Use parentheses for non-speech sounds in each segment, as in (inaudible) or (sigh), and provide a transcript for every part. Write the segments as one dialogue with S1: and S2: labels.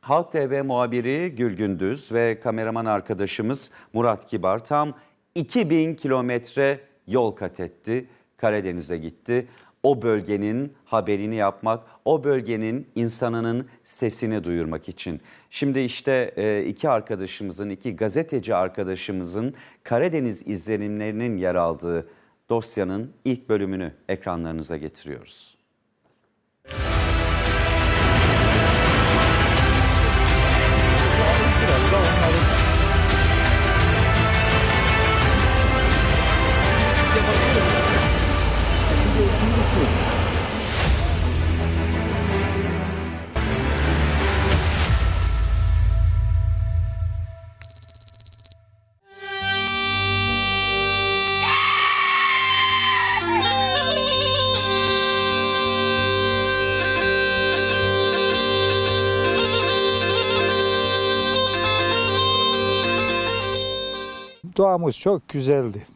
S1: Halk TV muhabiri Gül Gündüz ve kameraman arkadaşımız Murat Kibar tam 2000 kilometre yol kat etti. Karadeniz'e gitti. O bölgenin haberini yapmak, o bölgenin insanının sesini duyurmak için. Şimdi işte e, iki arkadaşımızın, iki gazeteci arkadaşımızın Karadeniz izlenimlerinin yer aldığı dosyanın ilk bölümünü ekranlarınıza getiriyoruz.
S2: Doğamız çok güzeldi.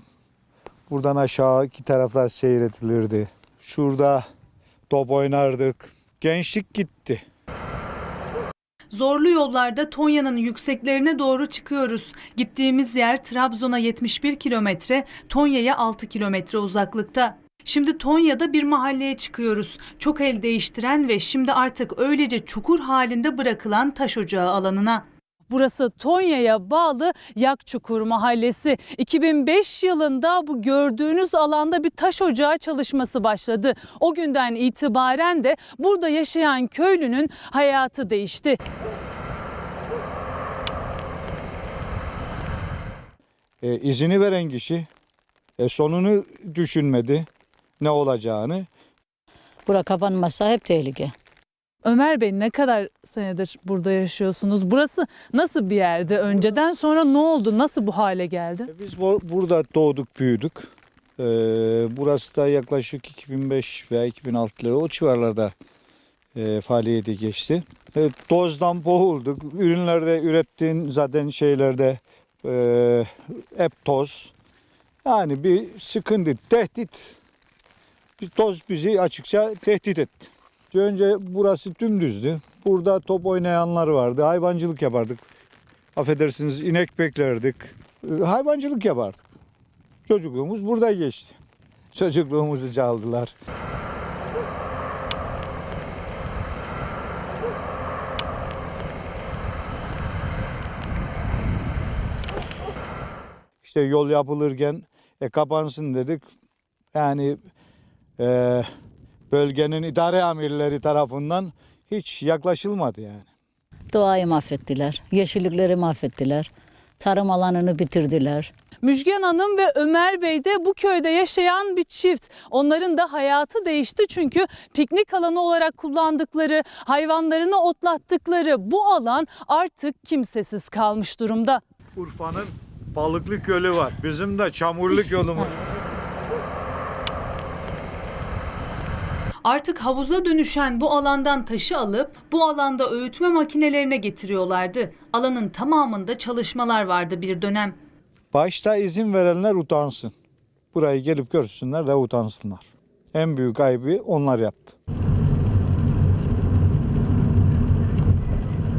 S2: Buradan aşağı iki taraflar seyretilirdi. Şurada top oynardık. Gençlik gitti.
S3: Zorlu yollarda Tonya'nın yükseklerine doğru çıkıyoruz. Gittiğimiz yer Trabzon'a 71 kilometre, Tonya'ya 6 kilometre uzaklıkta. Şimdi Tonya'da bir mahalleye çıkıyoruz. Çok el değiştiren ve şimdi artık öylece çukur halinde bırakılan taş ocağı alanına. Burası Tonya'ya bağlı Yakçukur Mahallesi. 2005 yılında bu gördüğünüz alanda bir taş ocağı çalışması başladı. O günden itibaren de burada yaşayan köylünün hayatı değişti.
S2: E, izini veren kişi e, sonunu düşünmedi ne olacağını.
S4: Bura kapanmazsa hep tehlike.
S3: Ömer Bey ne kadar senedir burada yaşıyorsunuz? Burası nasıl bir yerdi önceden sonra ne oldu? Nasıl bu hale geldi?
S2: E, Biz bu- burada doğduk büyüdük. E, burası da yaklaşık 2005 veya 2006'ları o civarlarda e, faaliyete geçti. E, tozdan boğulduk. Ürünlerde ürettiğin zaten şeylerde e, hep toz. Yani bir sıkıntı, tehdit. Bir toz bizi açıkça tehdit etti. Önce burası dümdüzdü. Burada top oynayanlar vardı. Hayvancılık yapardık. Affedersiniz inek beklerdik. E, Hayvancılık yapardık. Çocukluğumuz burada geçti. (laughs) Çocukluğumuzu çaldılar. İşte yol yapılırken e, kapansın dedik. Yani e, bölgenin idare amirleri tarafından hiç yaklaşılmadı yani.
S4: Doğayı mahvettiler, yeşillikleri mahvettiler, tarım alanını bitirdiler.
S3: Müjgan Hanım ve Ömer Bey de bu köyde yaşayan bir çift. Onların da hayatı değişti çünkü piknik alanı olarak kullandıkları, hayvanlarını otlattıkları bu alan artık kimsesiz kalmış durumda.
S2: Urfa'nın balıklı gölü var. Bizim de çamurluk yolumuz.
S3: Artık havuza dönüşen bu alandan taşı alıp bu alanda öğütme makinelerine getiriyorlardı. Alanın tamamında çalışmalar vardı bir dönem.
S2: Başta izin verenler utansın. Burayı gelip görsünler de utansınlar. En büyük ayıbı onlar yaptı.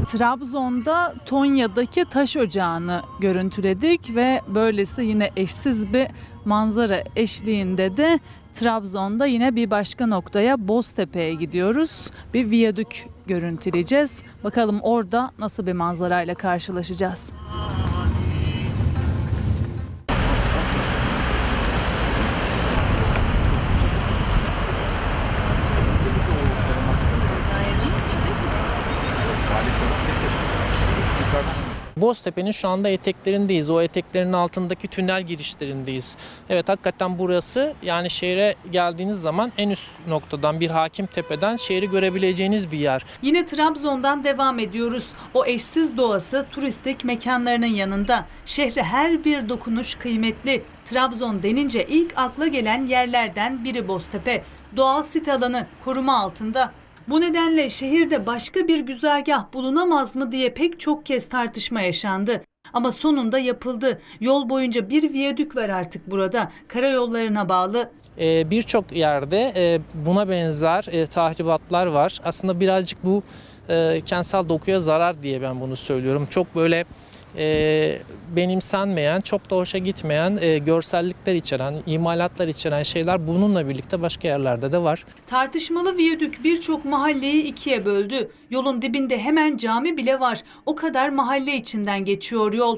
S3: Trabzon'da Tonya'daki taş ocağını görüntüledik ve böylesi yine eşsiz bir manzara eşliğinde de Trabzon'da yine bir başka noktaya Boztepe'ye gidiyoruz. Bir viyadük görüntüleyeceğiz. Bakalım orada nasıl bir manzarayla karşılaşacağız.
S5: Boztepe'nin şu anda eteklerindeyiz. O eteklerin altındaki tünel girişlerindeyiz. Evet hakikaten burası yani şehre geldiğiniz zaman en üst noktadan bir hakim tepeden şehri görebileceğiniz bir yer.
S3: Yine Trabzon'dan devam ediyoruz. O eşsiz doğası turistik mekanlarının yanında. Şehre her bir dokunuş kıymetli. Trabzon denince ilk akla gelen yerlerden biri Boztepe. Doğal sit alanı koruma altında. Bu nedenle şehirde başka bir güzergah bulunamaz mı diye pek çok kez tartışma yaşandı. Ama sonunda yapıldı. Yol boyunca bir viyadük var artık burada. Karayollarına bağlı.
S5: Ee, Birçok yerde e, buna benzer e, tahribatlar var. Aslında birazcık bu e, kentsel dokuya zarar diye ben bunu söylüyorum. Çok böyle e, benimsenmeyen, çok da hoşa gitmeyen e, görsellikler içeren, imalatlar içeren şeyler bununla birlikte başka yerlerde de var.
S3: Tartışmalı viyadük birçok mahalleyi ikiye böldü. Yolun dibinde hemen cami bile var. O kadar mahalle içinden geçiyor yol.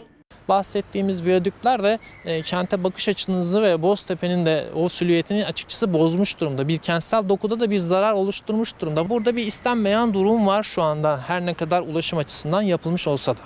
S5: bahsettiğimiz viyadükler de e, kente bakış açınızı ve Boztepe'nin de o silüetini açıkçası bozmuş durumda. Bir kentsel dokuda da bir zarar oluşturmuş durumda. Burada bir istenmeyen durum var şu anda her ne kadar ulaşım açısından yapılmış olsa da.